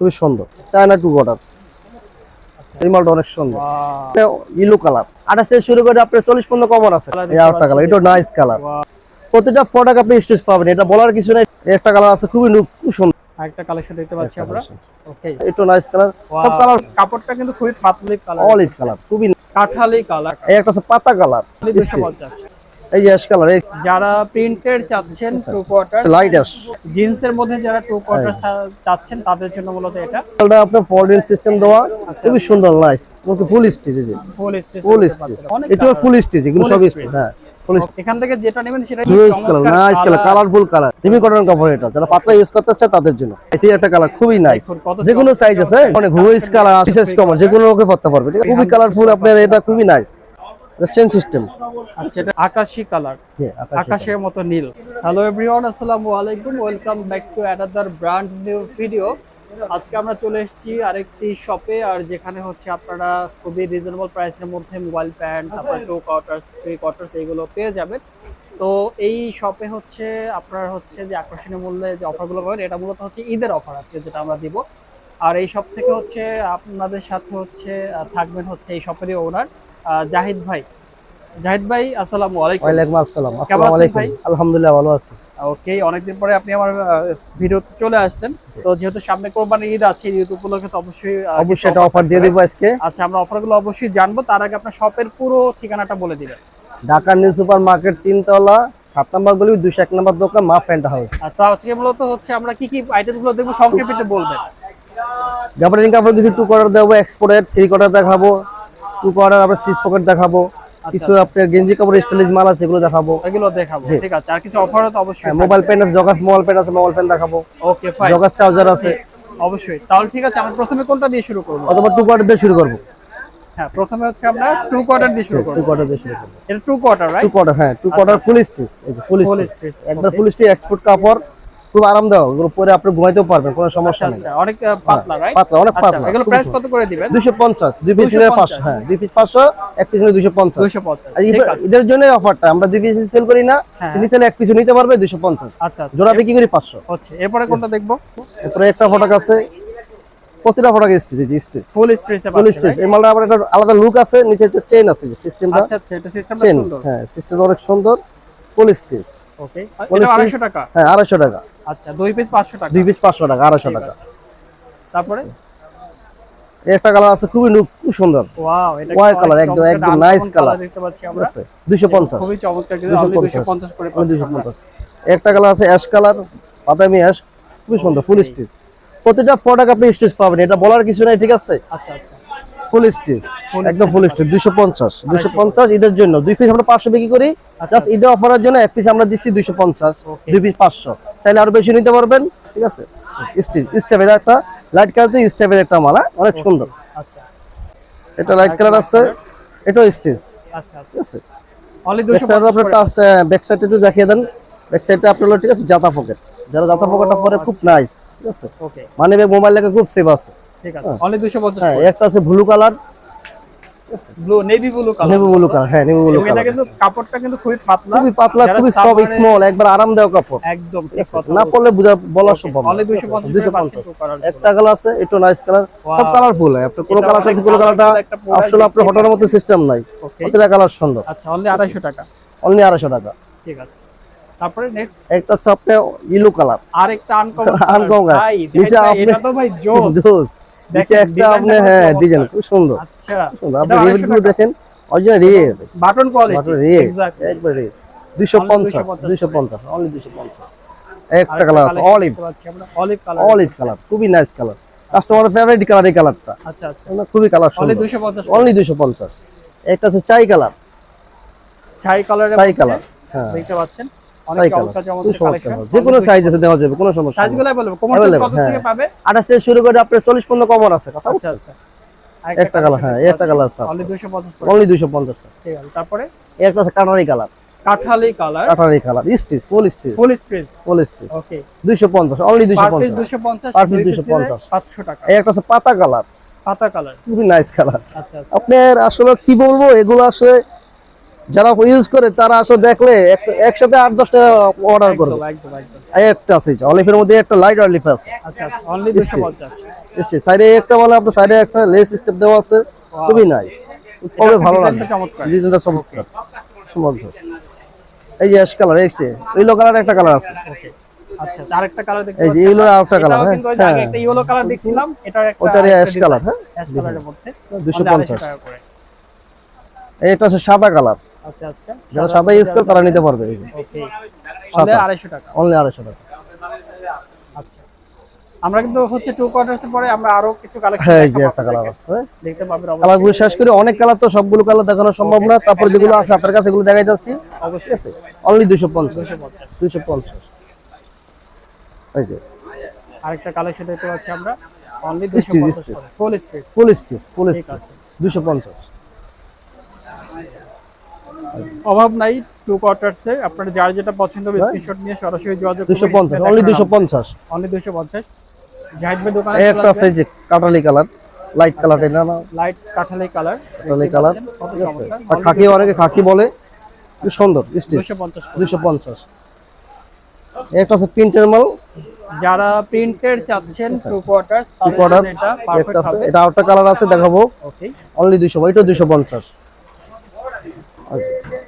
খুবই সুন্দর। China two এই মালটা অনেক সুন্দর। ইলো কালার আঠাশ থেকে শুরু করে আপনার চল্লিশ পর্যন্ত কমন আছে। Colour এই দেখতে আরেকটা কালার এটা নাইস কালার প্রতিটা আপনি স্টেজ পাবেন এটা বলার কিছু নাই। একটা কালার আছে খুবই খুব সুন্দর। আরেকটা কালেকশন দেখতে পাচ্ছি আমরা। ওকে এটা নাইস কালার সব কালার কাপড়টা কিন্তু খুবই পাতলি কালার অলিভ কালার খুবই কাঠালি কালার এই একটা আছে পাতা কালার দুশো পঞ্চাশ। এই অ্যাশ কালার যারা প্রিন্টেড চাচ্ছেন টু কোয়ার্টার লাইট অ্যাশ জিন্সের মধ্যে যারা টু কোয়ার্টার চাচ্ছেন তাদের জন্য মূলত এটা। এটা আপনার ফোল্ডিং সিস্টেম দেওয়া। আচ্ছা। খুবই সুন্দর নাইস এমনকি ফুল স্টিচ এই ফুল স্টিচ ফুল স্টিচ এটা ফুল স্টিচ এগুলো সব স্টিচ হ্যাঁ। এখান থেকে যেটা নেবেন সেটা জুয়েস colour nice colour colourful colour Rimi cotton কাপড় এটা। যারা পাতলা ইউজ করতে চায় তাদের জন্য। এই একটা কালার খুবই নাইস দেখুন যে কোনো সাইজ আছে অনেক হুইস কালার বিশেষ কমার যে কোনো লোকে পড়তে পারবে। ঠিক আছে? খুবই কালারফুল আপনার এটা খুবই নাইস চেন সিস্টেম আচ্ছা এটা আকাশী কালার আকাশের মতো নীল। হ্যালো এভরিওয়ান আসসালামু আলাইকুম। Welcome back to another brand new video আজকে আমরা চলে এসেছি আরেকটি শপে আর যেখানে হচ্ছে আপনারা খুবই রিজনেবল প্রাইসের মধ্যে মোবাইল প্যান্ট তারপর টু কোয়ার্টার্স থ্রি কোয়ার্টার্স এইগুলো পেয়ে যাবেন। তো এই শপে হচ্ছে আপনার হচ্ছে যে আকর্ষণীয় মূল্যে যে অফারগুলো পাবেন এটা মূলত হচ্ছে ঈদের অফার আছে যেটা আমরা দিব। আর এই শপ থেকে হচ্ছে আপনাদের সাথে হচ্ছে থাকবেন হচ্ছে এই শপেরই ওনার জাহিদ ভাই। জাহিদ ভাই আসসালামু আলাইকুম। ওয়ালাইকুম আসসালাম। আসসালামু আলাইকুম। ভাই? আলহামদুলিল্লাহ ভালো আছি। ওকে অনেকদিন পরে আপনি আমার ভিডিও চলে আসলেন। তো যেহেতু সামনে কোরবানি ঈদ আছে ঈদ উপলক্ষে তো অবশ্যই অবশ্যই একটা অফার দিয়ে। দিব আজকে। আচ্ছা আমরা অফারগুলো অবশ্যই জানব। তার আগে আপনার শপের পুরো ঠিকানাটা বলে দিবেন। ঢাকা নিউ সুপার মার্কেট তিনতলা সাত নম্বর গলি দুইশো এক নম্বর দোকান মা ফ্যান্ট হাউস। আর তো আজকে মূলত হচ্ছে আমরা কি কি আইটেমগুলো দেখব সংক্ষেপে বলবেন। ব্যাপারিং কাপড় কিছু টু কোয়ার্টার দেবো এক্সপোর্টের থ্রি কোয়ার্টার দেখাবো। টু আপনার সিক্স পকেট দেখাবো। আচ্ছা, কিছু আপনার গেঞ্জি কাপড় স্টাইলিশ মাল আছে এগুলো দেখাবো। এগুলো দেখাবো ঠিক আছে। আর কিছু অফারও তো অবশ্যই মোবাইল পেন আছে জগাস মোবাইল পেন আছে মোবাইল পেন দেখাবো। ওকে ফাইন জগাস ট্রাউজার আছে। অবশ্যই। তাহলে ঠিক আছে আমরা প্রথমে কোনটা দিয়ে শুরু করব? অথবা টু কোয়ার্টার দিয়ে শুরু করব। হ্যাঁ প্রথমে হচ্ছে আমরা টু কোয়ার্টার দিয়ে শুরু টু কোয়ার্টার দিয়ে শুরু করব। এটা টু কোয়ার্টার টু কোয়ার্টার হ্যাঁ টু কোয়ার্টার ফুল স্টিচ এই যে ফুল ফুল স্টিচ একবার ফুল স্টিচ এক্সপোর্ট কাপড় খুব আরামদায়ক এগুলো পরে আপনি ঘুমাইতেও পারবেন কোনো আচ্ছা সমস্যা নেই। আচ্ছা অনেক পাতলা রাইট পাতলা অনেক আচ্ছা পাতলা। এগুলো প্রাইস কত করে দিবেন? দুশো পঞ্চাশ দুই পিস নিলে 250 পাঁচশো হ্যাঁ দুই পিস পাঁচশো এক পিস নিলে দুশো পঞ্চাশ। দুইশো পঞ্চাশ আর ঠিক এবার আছে। এদের জন্য অফারটা আমরা দুই পিস সেল করি না হ্যাঁ। নিতে এক পিস নিতে পারবে দুশো পঞ্চাশ। আচ্ছা আচ্ছা। জোড়া বিক্রি করি পাঁচশো। হচ্ছে এরপরে কোনটা দেখব? এরপরে একটা ফটাক আছে প্রতিটা ফটাক স্টিচ এই স্টিচ ফুল স্পেসে ফুল স্টিচ এই মালটা আবার একটা আলাদা লুক আছে নিচে একটা চেন আছে সিস্টেমটা আচ্ছা আচ্ছা এটা সিস্টেমটা সুন্দর। হ্যাঁ সিস্টেমটা অনেক সুন্দর। ওকে Full এটা 250 টাকা? হ্যাঁ আড়াইশো টাকা। আচ্ছা দুই পিস 500 টাকা। দুই পিস পাঁচশো টাকা আড়াইশো ঠিক টাকা। তারপরে? একটা কালার আছে খুবই খুব সুন্দর। ওয়াও এটা color, অনেক একদম- একদম nice color। দেখতে পাচ্ছি আমরা। আছে? দুইশো পঞ্চাশ। খুবই চমৎকার কিন্তু 250 only 250 করে পাচ্ছি। দুইশো আমরা। পঞ্চাশ। একটা কালার আছে অ্যাশ কালার বাদামি অ্যাশ খুবই সুন্দর ফুল স্টিচ প্রতিটা প্রোডাক্ট আপনি স্টিচ পাবেন এটা বলার কিছু নাই ঠিক আছে? আচ্ছা আচ্ছা। ফুল স্টিচ একদম ফুল স্টিচ দুইশো পঞ্চাশ দুইশো পঞ্চাশ ঈদের জন্য। দুই পিস আমরা পাঁচশো বিক্রি করি আচ্ছা, জাস্ট ঈদের অফারের জন্য এক পিস আমরা দিচ্ছি দুইশো পঞ্চাশ Okay. দুই পিস পাঁচশো। চাইলে আরও বেশি নিতে পারবেন ঠিক আছে? স্টিচ স্টেপের একটা লাইট কালার দিয়ে স্টেপের একটা মালা অনেক সুন্দর। আচ্ছা। এটা লাইট কালার আছে এটাও স্টিচ আচ্ছা আচ্ছা। ঠিক আছে? অনলি ব্যাক সাইড 250 করে। আপনারটা আছে ব্যাক সাইডটা একটু দেখিয়ে দেন। ব্যাক সাইডটা আপনার ঠিক আছে জাতা পকেট যারা জাতা পকেটটা পরে খুব নাইস ঠিক আছে? ওকে মানে ব্যাগ মোবাইল লেখা খুব সেভ আছে। ঠিক আছে। অনলি 250 হ্যাঁ একটা আছে blue colour blue navy blue colour navy blue colour হ্যাঁ নেভি ব্লু এবং এটা কিন্তু কাপড়টা কিন্তু খুবই পাতলা। খুবই পাতলা খুবই সব স্মল একবার আরামদায়ক কাপড়। একদম ঠিক ঠিক আছে? কথা না পড়লে বুঝা বলা সম্ভব অনলি 250 দুশো করে পাচ্ছেন পঞ্চাশ। টু কালার একটা কালার আছে একটু নাইস কালার সব Wow. কালারফুল আপনি কোনো কোনো কালারটা মতো সিস্টেম নাই। কালার সুন্দর। আচ্ছা অনলি 250 টাকা। অনলি আড়াইশো টাকা। ঠিক আছে। তারপরে নেক্সট একটা ইলো কালার আরেকটা আনকমন Uncommon ভাই নিচে জাহিদ ভাই, আপনি- এটা তো ভাই জোস। জোস। নিচে একটা আপনি হ্যাঁ ডিজাইন খুব সুন্দর। আচ্ছা। সুন্দর। আপনি 250 রেটগুলো। দেখেন original rate button quality rate exactly একবার রেট দুইশো পঞ্চাশ 250 অনলি দুইশো পঞ্চাশ একটা কালার আছে olive olive colour olive colour খুবই নাইস কালার কাস্টমারের ফেভারিট কালার এই কালারটা আচ্ছা আচ্ছা। খুবই কালার অনলি সুন্দর। 250 অনলি দুইশো পঞ্চাশ। একটা আছে চাই কালার ছাই কালারের চাই কালার হ্যাঁ। দেখতে পাচ্ছেন। অনেক চাই কালার চমৎকার খুব চমৎকার চমৎকার কালেকশন যে কোনো সাইজ আছে দেওয়া যাবে কোনো সমস্যা নেই। বলব কোমর সাইজ কত থেকে হ্যাঁ। পাবে? আঠাশ থেকে শুরু করে আপনার চল্লিশ পর্যন্ত কমন আছে কথা আচ্ছা আচ্ছা। একটা colour, হ্যাঁ, একটা colour আছে অনলি 250 অনলি দুইশো পঞ্চাশ ঠিক আছে তারপরে? একটা আছে কাটারি কালার কাঠালি colour কাটারি colour stitch full stitch full space full stitch okay দুইশো পঞ্চাশ অনলি দুইশো পার পিস পঞ্চাশ 250 Per piece দুই piece 250 নিলে 500 টাকা। একটা আছে পাতা কালার পাতা কালার খুবই নাইস কালার আচ্ছা আচ্ছা। আপনার আসলে কি বলব এগুলো আসলে যারা ইউজ করে তারা আসলে দেখলে একসাথে আট দশটা অর্ডার করবে। একটা আছে অলিফের মধ্যে একটা লাইট অলিফ আছে। আচ্ছা আচ্ছা সাইডে একটা মানে আপনার সাইডে একটা লেস স্টেপ দেওয়া আছে। খুবই নাইস খুবই ভালো লাগে। ডিজাইনটা চমৎকার। সুন্দর এই যে অ্যাশ কালার এসছে ইয়েলো কালার একটা কালার আছে। আচ্ছা আচ্ছা আরেকটা কালার দেখতে এই যে ইয়েলো। আরেকটা কালার হ্যাঁ। হ্যাঁ একটা ইয়েলো কালার দেখছিলাম এটার একটা ওটার অ্যাশ কালার হ্যাঁ। অ্যাশ কালারের মধ্যে। দুশো পঞ্চাশ। 250 টাকা করে। এটা হচ্ছে সাদা কালার। আচ্ছা আচ্ছা। যারা সাদা ইউজ করে তারা নিতে পারবে ওকে সাদা। টাকা। অনলি টাকা। আচ্ছা। আমরা কিন্তু হচ্ছে টু কোয়ার্টার্স পরে আমরা আরও কিছু কালেকশন হ্যাঁ যে একটা কালার আছে। দেখতে পাবেন অবশ্যই। কালারগুলো শেষ করে অনেক কালার তো সবগুলো কালার দেখানো সম্ভব না। তারপর যেগুলো আছে আপনার কাছে এগুলো দেখাই যাচ্ছি। অবশ্যই। আছে? অনলি দুশো পঞ্চাশ। 250 দুশো পঞ্চাশ। এই যে। আরেকটা কালেকশন দেখতে পাচ্ছি আমরা। Only 250 full speed full stitch full. দুশো পঞ্চাশ। অভাব নাই টু কোয়ার্টার্স এর আপনার যার যেটা পছন্দ হবে স্ক্রিনশট নিয়ে সরাসরি যোগাযোগ দুশো পঞ্চাশ অনলি দুশো পঞ্চাশ। অনলি 250 জাহিদ ভাই দোকানে একটা আছে যে কাটালি কালার লাইট কালার এটা না? লাইট কাঠালি কালার কাটালি কালার ঠিক আছে। আর খাকি অনেকে খাকি বলে খুব সুন্দর স্টিচ 250 দুশো পঞ্চাশ একটা আছে প্রিন্টের মাল। যারা প্রিন্টেড চাচ্ছেন টু কোয়ার্টার্স কোয়ার্টার এটা পারফেক্ট আছে। হবে। এটা আরেকটা কালার আছে দেখাবো। ওকে অনলি দুশো এটা দুশো পঞ্চাশ।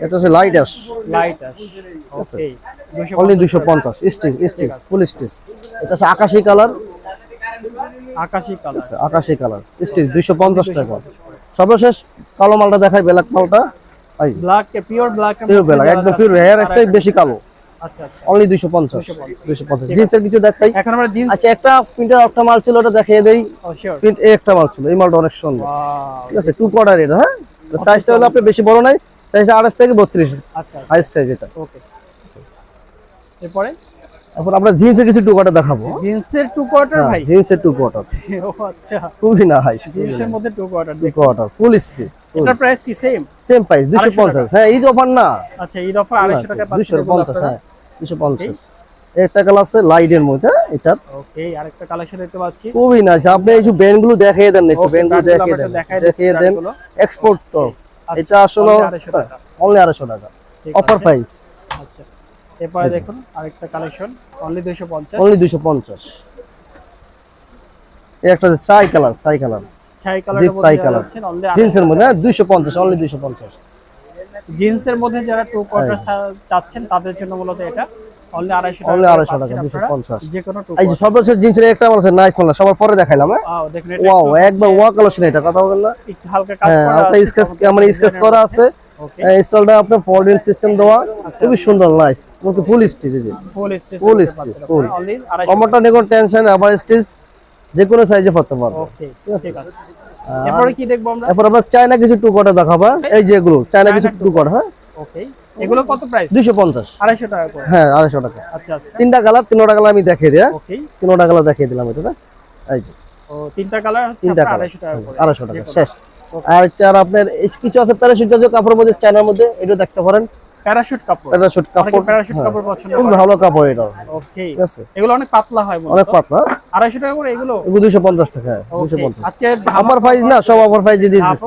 এটা হচ্ছে light ash light ash okay only দুশো পঞ্চাশ। স্টিচ স্টিচ ফুল স্টিচ এটা হচ্ছে আকাশি কালার। আকাশি কালার। আকাশি কালার। স্টিচ দুইশো পঞ্চাশ টাকা। সর্বশেষ কালো মালটা দেখাই ব্ল্যাক মালটা। Black pure black pure black একদম পিওর হেয়ার এক্সাইজ বেশি কালো। আচ্ছা আচ্ছা। অনলি জিন্সের কিছু দেখাই। এখন আমরা জিন্স আচ্ছা একটা প্রিন্টের একটা মাল ছিল ওটা দেখিয়ে দেই। প্রিন্ট একটা মাল ছিল এই মালটা অনেক সুন্দর। ঠিক আছে টু কোয়ার্টার এটা হ্যাঁ? সাইজটা হলো আপনি বেশি বড় নাই। সাইজটা আড়াইশ থেকে বত্রিশ আচ্ছা হাই সাইজ এটা। ওকে এরপরে? তারপর আমরা জিন্সের কিছু টু কোয়ার্টার দেখাবো। জিন্সের টু কোয়ার্টার ভাই? জিন্সের টু কোয়ার্টার ও আচ্ছা। খুবই না হাই জিন্সের মধ্যে two quarter two quarter full stitch এটার প্রাইস কি সেম সেম প্রাইস দুশো 250 পঞ্চাশ। হ্যাঁ ঈদ অফার না। আচ্ছা এই অফার 250 টাকা দুশো পাচ্ছেন পঞ্চাশ হ্যাঁ দুশো পঞ্চাশ। একটা কালার আছে লাইটের মধ্যে হ্যাঁ, এটার। ওকে আরেকটা কালেকশন দেখতে পাচ্ছি। খুবই না আপনি এই যে ব্যান্ডগুলো দেখিয়ে দেন একটু Okay, ব্যান্ডগুলো brand গুলো দেখিয়ে দেন দেখিয়ে দেন। এক্সপোর্ট আচ্ছা, এটা আসলে only 250 টাকা। অনলি আড়াইশো টাকা। অফার প্রাইস আচ্ছা এরপরে দেখুন আরেকটা কালেকশন অনলি 250 অনলি দুশো পঞ্চাশ। এই একটা ছাই কালার ছাই কালার ছাই color। যাচ্ছেন অনলি জিন্সের মধ্যে হ্যাঁ দুইশো পঞ্চাশ অনলি দুইশো পঞ্চাশ। জিন্সের মধ্যে যারা টু কোয়ার্টার চাচ্ছেন তাদের জন্য মূলত এটা। অনলি 250 টাকা 250 টাকা, পাচ্ছেন আপনারা। 250 যে কোনো এই যে সর্বশেষ জিন্সের একটা নাইস মাল সবার পরে দেখাইলাম হ্যাঁ? ওয়াও দেখুন এটা ওয়াও একবার ওয়া কালেকশন এটা কথা বলেন একটু হালকা কাজ হ্যাঁ করা একটা আছে, স্কেচ মানে স্কেচ করা আছে। আপনার সিস্টেম দেওয়া আচ্ছা। খুবই সুন্দর নাইস ফুল স্টিচ এই full stitch Full stitch, full। Only 250 কমরটা নিয়ে টেনশন আবার স্টিচ যে কোনো সাইজে পড়তে পারবে। ওকে আছে। ঠিক আছে। এরপরে কি দেখব আমরা? এরপর আমরা চায়না কিছু টু কোটা দেখাবা এই যে এগুলো চায়না কিছু টু কোট হ্যাঁ? ওকে। এগুলো কত প্রাইস দুইশো পঞ্চাশ। 250 টাকা করে। হ্যাঁ আড়াইশো টাকা। আচ্ছা আচ্ছা। তিনটা কালার তিনটা কালার আমি দেখিয়ে দিই হ্যাঁ ওকে। তিনটা কালার দেখিয়ে দিলাম এটা না? এই যে। ও তিনটা কালার হচ্ছে আপনার কালার। 250 টাকা করে। আড়াইশো টাকা শেষ। আর চার আপনার এই কিছু আছে প্যারাসুট জাতীয় কাপড়ের মধ্যে চায়নার মধ্যে এটা দেখতে পারেন। প্যারাশুট কাপড়। প্যারাশুট কাপড় প্যারাশুট হ্যাঁ, কাপড় পছন্দ খুব ভালো কাপড় এটা। ওকে ঠিক আছে? এগুলো অনেক পাতলা হয় অনেক পাতলা। 250 টাকা করে এগুলো? এগুলো দুশো পঞ্চাশ টাকা দুশো ওকে পঞ্চাশ। আজকে অফার প্রাইস না সব অফার প্রাইস দিয়ে দিচ্ছি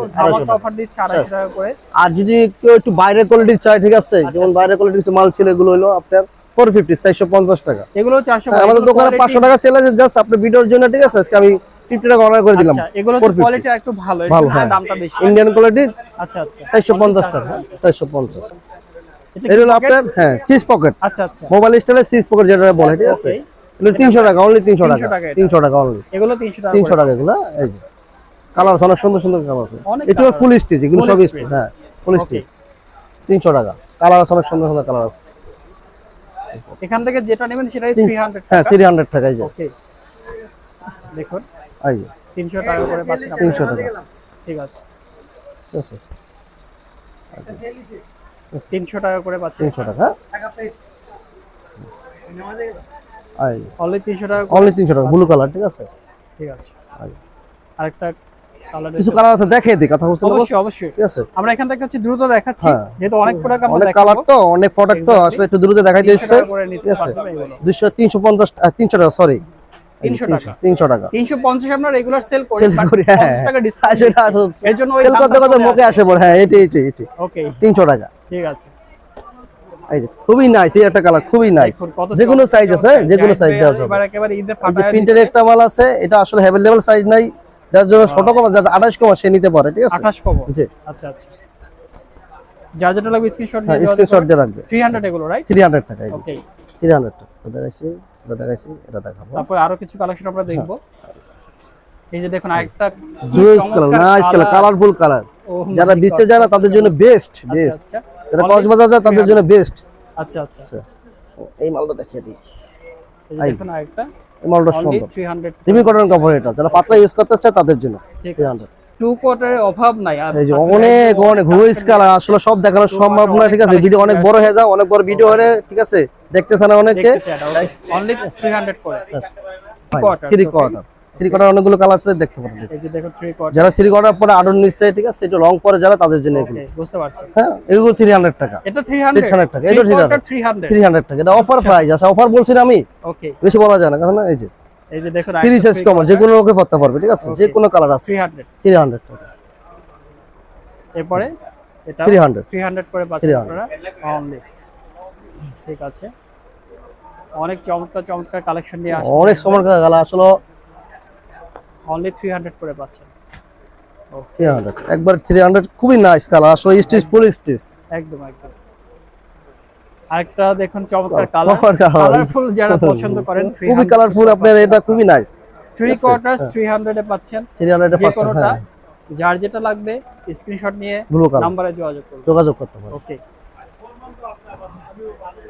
অফার দিচ্ছে 250 টাকা করে। আর যদি কেউ একটু কোয়ালিটির চাই ঠিক আছে? যেমন বাইরের কোয়ালিটির কিছু মাল ছিল এগুলো হলো আপনার ফোর ফিফটি চারশো পঞ্চাশ টাকা। এগুলো 400 হ্যাঁ, আমাদের দোকানে পাঁচশো টাকা চলে জাস্ট আপনি ভিডিওর জন্য ঠিক আছে? আজকে আমি ফিফটি টাকা অর্ডার করে দিলাম আচ্ছা এগুলো 450 কোয়ালিটি একটু ভালো এর ভালো, জন্য হ্যাঁ। দামটা বেশি। ইন্ডিয়ান কোয়ালিটির আচ্ছা আচ্ছা। চারশো পঞ্চাশ টাকা। চারশো পঞ্চাশ। এটা এটা হলো আপনার হ্যাঁ চিজ পকেট আচ্ছা আচ্ছা। মোবাইল স্টাইলের চিজ পকেট যেটা বলে ঠিক আছে? এগুলো তিনশো টাকা অনলি তিনশো 300 টাকা। টাকা এটা। তিনশো টাকা অনলি এগুলো 300 টাকা তিনশো করে। টাকা এগুলো এই যে। কালার অনেক সুন্দর সুন্দর কালার আছে এটা ফুল স্টিচ এগুলো সব। স্টিচ হ্যাঁ ফুল. স্টিচ তিনশো টাকা। কালার অনেক সুন্দর সুন্দর কালার আছে এখান থেকে যেটা নেবেন সেটাই 300 হ্যাঁ টাকা। থ্রি হান্ড্রেড টাকা এই যে। ওকে দেখুন। এই যে। 300 টাকা করে পাচ্ছেন আপনারা। তিনশো টাকা। ঠিক আছে। ঠিক আছে। 300 টাকা করে পাচ্ছেন তিনশো টাকা অনলি 300 টাকা করে। অনলি তিনশো টাকা ব্লু কালার ঠিক আছে? ঠিক আছে। আরেকটা কালার কিছু কালার আছে দিই কথা না, অবশ্যই অবশ্যই। ঠিক আছে? আমরা এখান থেকে হচ্ছে দ্রুত দেখাচ্ছি হ্যাঁ। যেহেতু অনেক প্রোডাক্ট আমরা অনেক কালার তো অনেক প্রোডাক্ট তো আসলে একটু দ্রুত 300 হচ্ছে। টাকা ঠিক আছে। পারবেন এগুলো। দুশো তিনশো পঞ্চাশ তিনশো টাকা সরি 300 টাকা। তিনশো টাকা। 350 আমরা রেগুলার সেল করি Sell but করি, হ্যাঁ। 50 টাকা ডিসকাউন্ট এর জন্য ওই সেল করতে করতে মুখে আসে। বলে হ্যাঁ এটি এটি এটি। ওকে তিনশো টাকা। ঠিক আছে। এই যে খুবই নাইস এই একটা কালার খুবই নাইস যে কোনো সাইজ আছে যে কোনো সাইজ দেওয়া যাবে একেবারে ঈদে যে ফাটায় প্রিন্টের একটা মাল আছে এটা আসলে অ্যাভেলেবল সাইজ নাই। যার জন্য ছোট কমা যার আঠাশ কমা সে নিতে পারে ঠিক আছে? আঠাশ কব জি। আচ্ছা আচ্ছা। যার যেটা লাগবে স্ক্রিনশট হ্যাঁ স্ক্রিনশট দিয়ে রাখবে। থ্রি হান্ড্রেড এগুলো রাইট থ্রি হান্ড্রেড টাকা ওকে থ্রি হান্ড্রেড টাকা। এটা দেখাবো। তারপর আরও কিছু কালেকশন আমরা দেখব। এই যে দেখুন আরেকটা colour nice colour colourful colour যারা দিচ্ছে। যারা তাদের জন্য বেস্ট আচ্ছা, বেস্ট আচ্ছা। যারা কক্সবাজার যায় তাদের জন্য বেস্ট আচ্ছা আচ্ছা। এই মালটা দেখিয়ে দিই। এই দেখুন আরেকটা। এই মালটা সুন্দর। 300 রিমি কটন কাপড় এটা। যারা পাতলা ইউজ করতে চায় তাদের জন্য ঠিক থ্রি আছে হান্ড্রেড টু কোয়ার্টারের অভাব নাই। আর এই যে অনেক অনেক হুইস কালার আসলে সব দেখানো সম্ভব না ঠিক আছে? ভিডিও অনেক বড় হয়ে যায় অনেক বড় ভিডিও হলে ঠিক আছে? দেখতেছে না অনেকে অনলি 300 করে। Three okay. Quarter three quarter অনেকগুলো কালার আছে দেখতে পারেন এই যে দেখুন 3 কোয়ার্টার যারা থ্রি কোয়ার্টার পরে আডন নিচ্ছে ঠিক আছে একটু লং পরে যারা তাদের জন্য এগুলো। বুঝতে পারছি। হ্যাঁ এগুলো থ্রি হান্ড্রেড টাকা। এটা 300 300 টাকা, এটা 3 কোয়ার্টার 300 300 থ্রি হান্ড্রেড টাকা। এটা অফার প্রাইস আছে অফার বলছি না আমি। ওকে বেশি বলা যায় না কথা না এই যে এই যে দেখুন থ্রি সাইজ কমার যে কোনো লোকে পড়তে পারবে ঠিক আছে যে কোনো কালার আছে। 300 থ্রি হান্ড্রেড টাকা। এরপরে এটা থ্রি হান্ড্রেড 300 করে পাচ্ছেন আপনারা অনলি ঠিক আছে। অনেক চমৎকার চমৎকার কালেকশন নিয়ে আসছে। অনেক সময় কালার আসলে অনলি 300 করে পাচ্ছেন। থ্রি হান্ড্রেড একবার থ্রি হান্ড্রেড খুবই নাইস কালার আসলে স্টিচ ফুল স্টিচ একদম একদম। আরেকটা দেখুন চমৎকার কালার। কালারফুল যারা পছন্দ করেন খুবই কালারফুল আপনার এটা খুবই নাইস থ্রি কোয়ার্টার্স 300 এ পাচ্ছেন। থ্রি হান্ড্রেডে যে কোনোটা যার যেটা লাগবে স্ক্রিনশট নিয়ে নাম্বারে যোগাযোগ করুন। যোগাযোগ করতে পারবে ওকে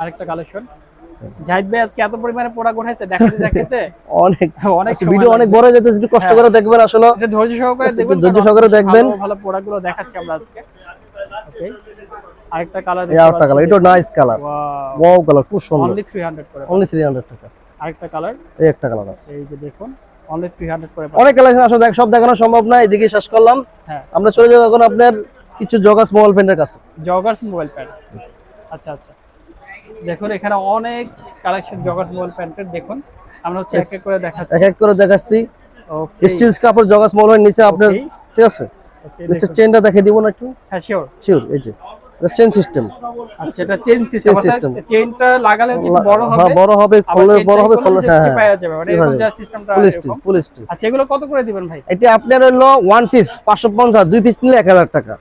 আরেকটা কালেকশন জাহিদ ভাই আজকে এত পরিমাণে উঠাইছে দেখাতে দেখাতে? অনেক। অনেক ভিডিও অনেক বড় যেতে একটু কষ্ট করে দেখবেন আসলে। ধৈর্য সহকারে দেখবেন ধৈর্য সহকারে দেখবেন। ভালো ভালো প্রোডাক্টগুলো দেখাচ্ছি আমরা আজকে। ওকে আরেকটা কালার এই আরেকটা কালার এটা নাইস কালার ওয়াও কালার খুব সুন্দর। অনলি 300 করে অনলি থ্রি হান্ড্রেড টাকা। আরেকটা কালার এই একটা কালার আছে। এই যে দেখুন অনলি 300 করে অনেক কালেকশন আসলে দেখ সব দেখানো সম্ভব না এদিকে শেষ করলাম। হ্যাঁ। আমরা চলে যাব এখন আপনার কিছু জগাস মোবাইল প্যান্টের কাছে। জগার্স মোবাইল প্যান্ট আচ্ছা আচ্ছা। দেখুন এখানে অনেক কালেকশন জগার্স মোবাইল প্যান্টের দেখুন। আমরা হচ্ছে এক এক করে দেখাচ্ছি। এক এক করে দেখাচ্ছি। ওকে স্টিল কাপড় জগাস মোবাইল নিচে আপনার ঠিক আছে? নিচে চেনটা দেখে দিব না একটু? হ্যাঁ শিওর শিওর এই যে। চেন সিস্টেম আচ্ছা এটা চেন সিস্টেম system. লাগালে বড় হবে। হ্যাঁ বড় হবে খোলে বড় হবে খোলে হ্যাঁ যে চিপায়া যাবে। মানে যে সিস্টেমটা ফুল স্টিল ফুল স্টিল আচ্ছা এগুলো কত করে দিবেন ভাই? এটা আপনার হলো ওয়ান পিস পাঁচশো পঞ্চাশ দুই পিস নিলে এক হাজার টাকা।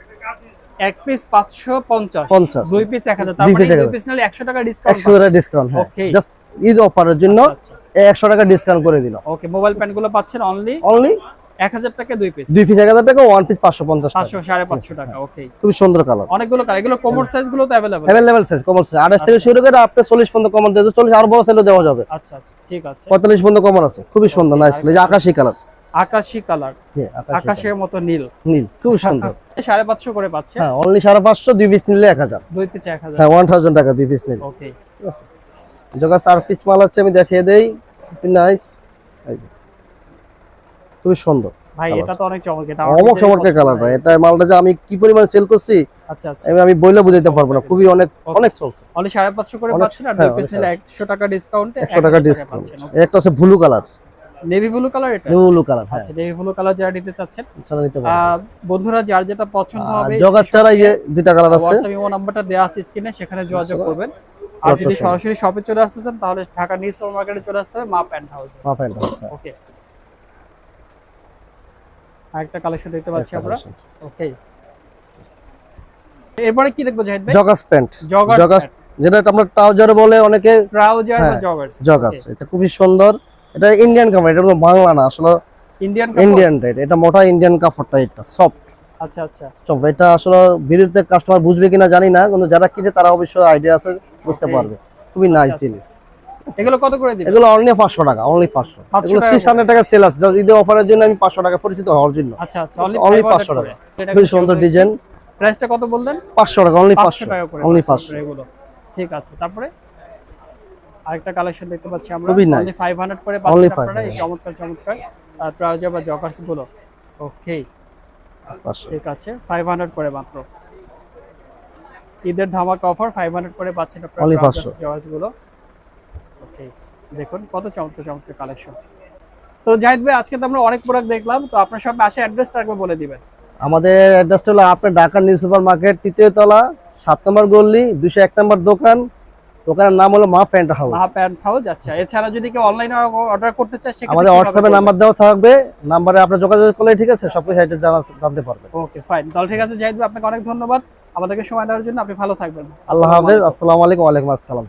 এক পিস 550 50 দুই পিস 1000 তার দুই মানে piece দুই 1000 পিস নিলে 100 টাকা ডিসকাউন্ট একশো টাকা ডিসকাউন্ট হ্যাঁ Okay. জাস্ট ঈদ অফারের জন্য আচ্ছা একশো টাকা ডিসকাউন্ট করে দিল ওকে মোবাইল প্যান্ট গুলো পাচ্ছেন অনলি অনলি 1000 টাকা দুই পিস দুই পিস এক হাজার টাকা ওয়ান পিস পাঁচশো পঞ্চাশ টাকা 500 550 টাকা ওকে খুবই সুন্দর কালার অনেকগুলো কালার এগুলো কোমর সাইজ গুলো তো available available size common size আঠাশ থেকে শুরু করে আপনার চল্লিশ পর্যন্ত কমন দেওয়া চল্লিশ আরো বড় সাইজও দেওয়া যাবে আচ্ছা আচ্ছা ঠিক আছে পঁয়তাল্লিশ পর্যন্ত কমন আছে খুবই সুন্দর নাইস এই যে আকাশি কালার আকাশী কালার আকাশের মতো নীল। নীল খুব সুন্দর। সাড়ে পাঁচশো করে পাচ্ছে। হ্যাঁ অনলি সাড়ে পাঁচশো দুই পিস নিলে এক হাজার। দুই পিস এক হাজার। হ্যাঁ ওয়ান থাউজেন্ড টাকা দুই পিস নিলে। ওকে ঠিক আছে? চার পিস মাল হচ্ছে আমি দেখিয়ে দেই। নাইস খুবই সুন্দর ভাই Colour। এটা তো অনেক চমৎকার এটা অমক চমৎকার কালারটা এটা মালটা যে আমি কি পরিমাণ সেল করছি আচ্ছা আচ্ছা। আমি আমি বইলে বুঝাইতে পারব না। খুবই অনেক চলছে। করে পাচ্ছেন আর দুই হ্যাঁ, পিস নিলে একশো টাকা ডিসকাউন্টে একশো টাকা ডিসকাউন্ট একটা আছে blue colour navy blue colour এটা? ব্লু কালার হ্যাঁ। আচ্ছা নেভি ব্লু কালার যারা নিতে চাচ্ছেন ছাড়া নিতে আহ, বন্ধুরা যার যেটা পছন্দ হবে জগার ছাড়া ইয়ে দুইটা কালার আছে। হোয়াটসঅ্যাপ ইমো নাম্বারটা দেওয়া আছে স্ক্রিনে সেখানে যোগাযোগ করবেন। আর যদি সরাসরি শপে চলে আসতে চান তাহলে ঢাকা নিউ সুপার মার্কেটে চলে আসতে হবে মা প্যান্ট হাউসে হাফ হ্যান্ড আছে ওকে আরেকটা কালেকশন দেখতে পাচ্ছি আমরা। ওকে এরপরে কি দেখব জাহিদ ভাই? জগাস প্যান্ট জগাস যেটা আমরা ট্রাউজার বলে অনেকে ট্রাউজার বা হ্যাঁ, জগার্স জগাস এটা খুবই সুন্দর। এটা ইন্ডিয়ান কাপড় এটা কোনো বাংলা না আসলে ইন্ডিয়ান ইন্ডিয়ান এটা মোটা ইন্ডিয়ান কাপড়টা এটা সফট আচ্ছা আচ্ছা। সব এটা আসলে কাস্টমার বুঝবে কিনা জানি না কিন্তু যারা কিনে তারা অবশ্যই আইডিয়া আছে বুঝতে পারবে। খুবই নাইস আচ্ছা, জিনিস। এগুলো কত করে দিবেন এগুলো অনলি পাঁচশো টাকা অনলি 500 এগুলো সেল আছে। অফারের জন্য আমি পাঁচশো টাকা পরিচিত হওয়ার জন্য আচ্ছা আচ্ছা অনলি 500 500 টাকা। টাকা খুবই সুন্দর ডিজাইন প্রাইসটা কত বললেন? পাঁচশো টাকা অনলি 500 পাঁচশো। টাকা অনলি পাচ্ছেন পাঁচশো। এগুলো। ঠিক আছে তারপরে? আরেকটা কালেকশন দেখতে পাচ্ছি আমরা। অনলি 500 করে পাচ্ছেন আপনারা এই চমৎকার চমৎকার। ট্রাউজার বা জগার্সগুলো। ওকে ঠিক আছে 500 করে মাত্র। ঈদের ধামাকা অফার 500 করে পাচ্ছেন আপনারা Only 500 জগার্সগুলো। ওকে দেখুন কত চমৎকার চমৎকার কালেকশন তো জাহিদ ভাই আজকে তো আমরা অনেক প্রোডাক্ট দেখলাম তো আপনার সব আসে অ্যাড্রেসটা একবার বলে দিবেন। আমাদের অ্যাড্রেসটা হলো আপনার ঢাকা নিউ সুপার মার্কেট তৃতীয় তলা সাত নম্বর গল্লি দুশো এক নম্বর দোকান দোকানের নাম হলো Ma Pant House. Ma Pant House আচ্ছা। এছাড়া যদি কেউ অনলাইনে অর্ডার করতে চায় সেক্ষেত্রে আমাদের হোয়াটসঅ্যাপে নাম্বার দেওয়া থাকবে। নম্বরে আপনি যোগাযোগ করলে ঠিক আছে সব কিছু অ্যাড্রেস জানতে পারবে ওকে ফাইন তাহলে ঠিক আছে জাহিদ ভাই আপনাকে অনেক ধন্যবাদ। আমাদেরকে সময় দেওয়ার জন্য আপনি ভালো থাকবেন। আল্লাহ হাফেজ আসসালামু আলাইকুম ওয়া আলাইকুম আসসালাম।